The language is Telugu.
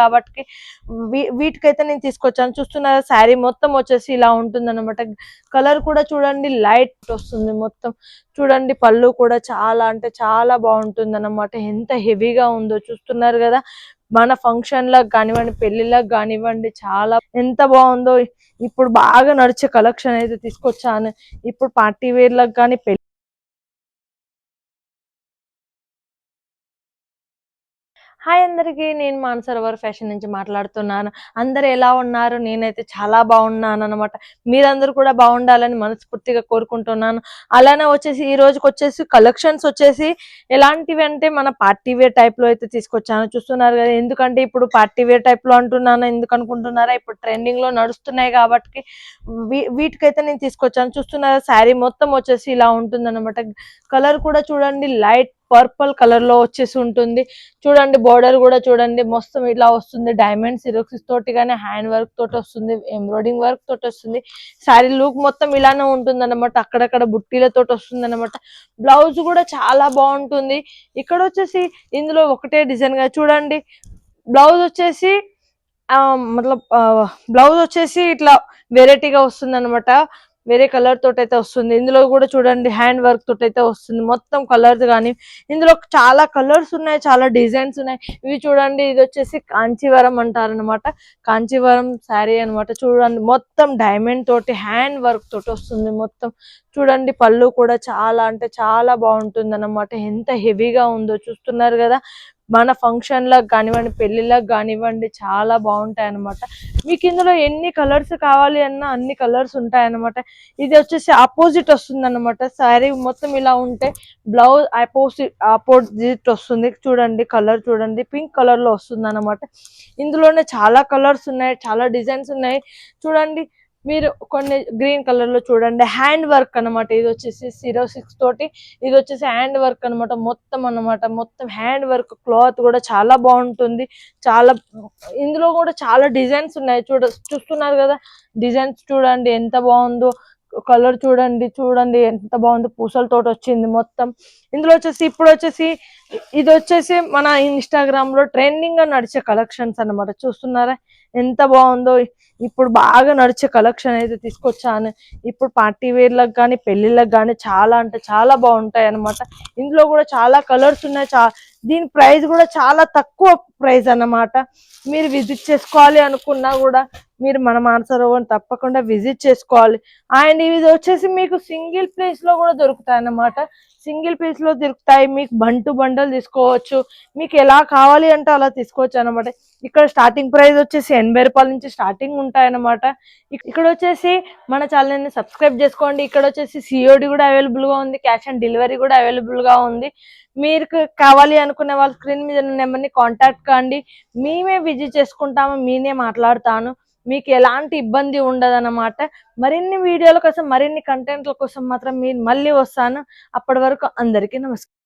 కాబట్టి వీటికైతే నేను తీసుకొచ్చాను. చూస్తున్నారు శారీ మొత్తం వచ్చేసి ఇలా ఉంటుంది అనమాట కలర్ కూడా చూడండి లైట్ వస్తుంది మొత్తం. చూడండి పళ్ళు కూడా చాలా అంటే చాలా బాగుంటుంది అనమాట ఎంత హెవీగా ఉందో చూస్తున్నారు కదా. మన ఫంక్షన్లకు కానివ్వండి పెళ్ళిళ్ళకి కానివ్వండి చాలా ఎంత బాగుందో. ఇప్పుడు బాగా నడిచే కలెక్షన్ అయితే తీసుకొచ్చాను. ఇప్పుడు పార్టీ వేర్ కానీ పెళ్ళి హాయ్ అందరికీ నేను మానసరోవర్ ఫ్యాషన్ నుంచి మాట్లాడుతున్నాను. అందరు ఎలా ఉన్నారు? నేనైతే చాలా బాగున్నాను అనమాట మీరందరూ కూడా బాగుండాలని మనస్ఫూర్తిగా కోరుకుంటున్నాను. అలానే వచ్చేసి ఈ రోజుకి వచ్చేసి కలెక్షన్స్ వచ్చేసి ఎలాంటివి అంటే మన పార్టీ వేర్ టైప్లో అయితే తీసుకొచ్చాను. చూస్తున్నారు కదా ఎందుకంటే ఇప్పుడు పార్టీ వేర్ టైప్లో అంటున్నాను ఎందుకు అనుకుంటున్నారా? ఇప్పుడు ట్రెండింగ్లో నడుస్తున్నాయి కాబట్టి వీ- వీటికైతే నేను తీసుకొచ్చాను. చూస్తున్నారా శారీ మొత్తం వచ్చేసి ఇలా ఉంటుందనమాట కలర్ కూడా చూడండి లైట్ పర్పుల్ కలర్లో వచ్చేసి ఉంటుంది. చూడండి బోర్డర్ కూడా చూడండి. మొత్తం ఇట్లా వస్తుంది. డైమండ్ సిరోక్స్ తోటి కానీ హ్యాండ్ వర్క్ తోటి వస్తుంది. ఎంబ్రాయిడింగ్ వర్క్ తోటి వస్తుంది. శారీ లుక్ మొత్తం ఇలానే ఉంటుంది అనమాట అక్కడక్కడ బుట్టీలతోటి వస్తుంది అనమాట బ్లౌజ్ కూడా చాలా బాగుంటుంది. ఇక్కడ వచ్చేసి ఇందులో ఒకటే డిజైన్గా చూడండి. బ్లౌజ్ వచ్చేసి ఆ మతలబ్ బ్లౌజ్ వచ్చేసి ఇట్లా వెరైటీగా వస్తుంది అనమాట వేరే కలర్ తోటి అయితే వస్తుంది. ఇందులో కూడా చూడండి హ్యాండ్ వర్క్ తోటి అయితే వస్తుంది. మొత్తం కలర్స్ కానీ ఇందులో చాలా కలర్స్ ఉన్నాయి చాలా డిజైన్స్ ఉన్నాయి. ఇవి చూడండి ఇది వచ్చేసి కాంచీవరం అంటారనమాట కాంచీవరం శారీ అన్నమాట. చూడండి మొత్తం డైమండ్ తోటి హ్యాండ్ వర్క్ తోటి వస్తుంది మొత్తం. చూడండి పళ్ళు కూడా చాలా అంటే చాలా బాగుంటుంది అన్నమాట ఎంత హెవీగా ఉందో చూస్తున్నారు కదా. మన ఫంక్షన్లకు కానివ్వండి పెళ్ళిళ్ళకి కానివ్వండి చాలా బాగుంటాయి అనమాట మీకు ఇందులో ఎన్ని కలర్స్ కావాలి అన్నా అన్ని కలర్స్ ఉంటాయి ఇది వచ్చేసి ఆపోజిట్ వస్తుంది అనమాట శారీ మొత్తం ఇలా ఉంటే బ్లౌజ్ ఆపోజిట్ ఆపోజిట్ వస్తుంది. చూడండి కలర్ చూడండి. పింక్ కలర్లో వస్తుంది అనమాట ఇందులోనే చాలా కలర్స్ ఉన్నాయి చాలా డిజైన్స్ ఉన్నాయి. చూడండి మీరు కొన్ని గ్రీన్ కలర్లో చూడండి. హ్యాండ్ వర్క్ అన్నమాట. ఇది వచ్చేసి జీరో సిక్స్ తోటి ఇది వచ్చేసి హ్యాండ్ వర్క్ అన్నమాట మొత్తం అన్నమాట. మొత్తం హ్యాండ్ వర్క్ క్లాత్ కూడా చాలా బాగుంటుంది. చాలా ఇందులో కూడా చాలా డిజైన్స్ ఉన్నాయి. చూడ చూస్తున్నారు కదా? డిజైన్స్ చూడండి ఎంత బాగుందో. కలర్ చూడండి చూడండి ఎంత బాగుందో. పూసలతోటి వచ్చింది మొత్తం. ఇందులో వచ్చేసి ఇప్పుడు వచ్చేసి ఇది వచ్చేసి మన ఇన్స్టాగ్రామ్లో ట్రెండింగ్గా నడిచే కలెక్షన్స్ అన్నమాట. చూస్తున్నారా? ఎంత బాగుందో. ఇప్పుడు బాగా నడిచే కలెక్షన్ అయితే తీసుకొచ్చాను. ఇప్పుడు పార్టీ వేర్లకు కానీ పెళ్ళిళ్ళకి కానీ చాలా అంటే చాలా బాగుంటాయి అన్నమాట. ఇందులో కూడా చాలా కలర్స్ ఉన్నాయి. చా దీని ప్రైస్ కూడా చాలా తక్కువ ప్రైస్ అన్నమాట. మీరు విజిట్ చేసుకోవాలి అనుకున్నా కూడా మీరు మన మానసరోవర్ తప్పకుండా విజిట్ చేసుకోవాలి. అండ్ ఇది వచ్చేసి మీకు సింగిల్ ప్లేస్లో కూడా దొరుకుతాయి అన్నమాట సింగిల్ పీస్లో దొరుకుతాయి. మీకు బంటు బండలు తీసుకోవచ్చు. మీకు ఎలా కావాలి అంటే అలా తీసుకోవచ్చు అన్నమాట. ఇక్కడ స్టార్టింగ్ ప్రైస్ వచ్చేసి ఎనభై రూపాయల నుంచి స్టార్టింగ్ ఉంటాయి అన్నమాట ఇక్కడ వచ్చేసి మన ఛానల్ని సబ్స్క్రైబ్ చేసుకోండి. ఇక్కడ వచ్చేసి సిఓడి కూడా అవైలబుల్గా ఉంది. క్యాష్ ఆన్ డెలివరీ కూడా అవైలబుల్గా ఉంది. మీరు కావాలి అనుకునే వాళ్ళ స్క్రీన్ మీద నెంబర్ని కాంటాక్ట్ కాండి. మేమే విజిట్ చేసుకుంటాము. మీనే మాట్లాడతాను. మీకు ఎలాంటి ఇబ్బంది ఉండదన్నమాట. మరిన్ని వీడియోల కోసం మరిన్ని కంటెంట్ల కోసం మాత్రం మీరు మళ్ళీ వస్తాను. అప్పటి వరకు అందరికీ నమస్కారం.